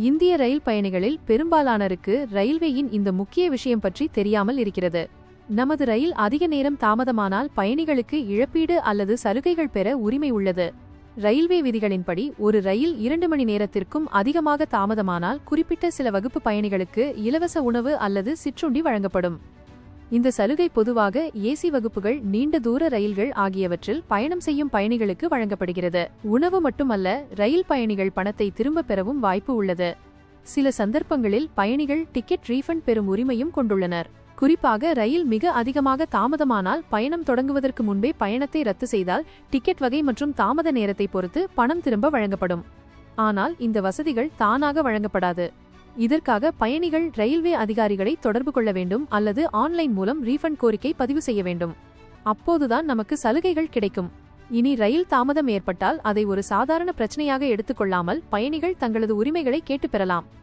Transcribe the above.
இந்திய ரயில் பயணிகளில் பெரும்பாலானருக்கு ரயில்வேயின் இந்த முக்கிய விஷயம் பற்றி தெரியாமல் இருக்கிறது. நமது ரயில் அதிக நேரம் தாமதமானால் பயணிகளுக்கு இழப்பீடு அல்லது சலுகைகள் பெற உரிமை உள்ளது. ரயில்வே விதிகளின்படி ஒரு ரயில் இரண்டு மணி நேரத்திற்கும் அதிகமாக தாமதமானால் குறிப்பிட்ட சில வகுப்பு பயணிகளுக்கு இலவச உணவு அல்லது சிற்றுண்டி வழங்கப்படும். இந்த சலுகை பொதுவாக ஏசி வகுப்புகள் நீண்ட தூர ரயில்கள் ஆகியவற்றில் பயணம் செய்யும் பயணிகளுக்கு வழங்கப்படுகிறது. உணவு மட்டுமல்ல ரயில் பயணிகள் பணத்தை திரும்பப் பெறவும் வாய்ப்பு உள்ளது. சில சந்தர்ப்பங்களில் பயணிகள் டிக்கெட் ரீஃபண்ட் பெறும் உரிமையும் கொண்டுள்ளனர். குறிப்பாக ரயில் மிக அதிகமாக தாமதமானால் பயணம் தொடங்குவதற்கு முன்பே பயணத்தை ரத்து செய்தால் டிக்கெட் வகை மற்றும் தாமத நேரத்தை பொறுத்து பணம் திரும்ப வழங்கப்படும். ஆனால் இந்த வசதிகள் தானாக வழங்கப்படாது. இதற்காக பயணிகள் ரயில்வே அதிகாரிகளை தொடர்பு கொள்ள வேண்டும் அல்லது ஆன்லைன் மூலம் ரீஃபண்ட் கோரிக்கை பதிவு செய்ய வேண்டும். அப்போதுதான் நமக்கு சலுகைகள் கிடைக்கும். இனி ரயில் தாமதம் ஏற்பட்டால் அதை ஒரு சாதாரண பிரச்சனையாக எடுத்துக்கொள்ளாமல் பயணிகள் தங்களது உரிமைகளை கேட்டுப் பெறலாம்.